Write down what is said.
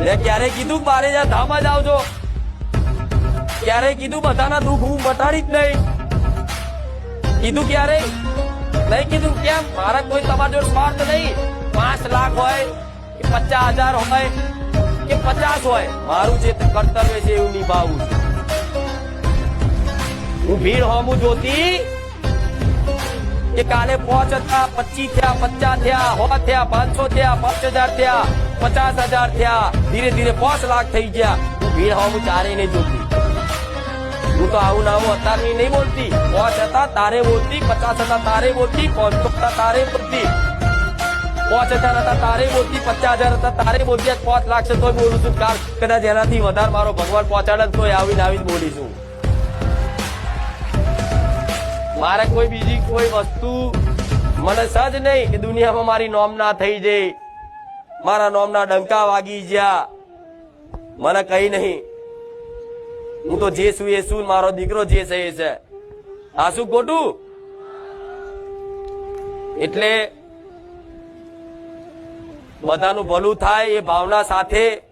મેં ક્યારે કીધું કે મારે જ્યાં ધામ જ આવજો? ક્યારે કીધું બધાના દુઃખ હું મટાડી જ નહીં. કીધું ક્યારે? નહીં કીધું. કેમ? મારા કોઈ તમારા જોડે સ્વાર્થ નહીં. પાંચ લાખ હોય કે પચાસ હજાર હોય કે પચાસ હોય. મારું જે કર્તવ્ય છે એવું નિભાવવું છે. હું ભીડ હોમું જોતી કે કાલે પાંચ હતા, પચીસ થયા, પચાસ થયા, સો થયા, પાંચસો થયા, પાંચ હજાર થયા. પચાસ હજાર થયા. ધીરે ધીરે પાંચ લાખ થઈ ગયા. હું ભીડ હોમું ચારે નહીં જોતી. હું તો આવું નાવું અત્યારની નહીં બોલતી. પાંચ હતા, તારે બોલતી. પચાસ હતા, તારે બોલતી. પાંચસો હતા, તારે બોલતી. પાંચ હજાર હતા, તારે બોલતી. પચાસ હજાર હતા, તારે બોલતી. પાંચ લાખ છે તોય બોલું છું. કાર કદાચ એનાથી વધારે મારો ભગવાન પહોંચાડે તોય આવીને આવીને બોલીશું મારે કોઈ બીજી કોઈ વસ્તુ, મને સજ નહીં કે દુનિયામાં મારી નોમ ના થઈ જાય. મારા નોમના ડંકા વાગી ગયા. મને કઈ નહીં. હું તો જે છું એ છું મારો દીકરો જે છે એ છે. આ શું ખોટું? એટલે બધાનું ભલું થાય એ ભાવના સાથે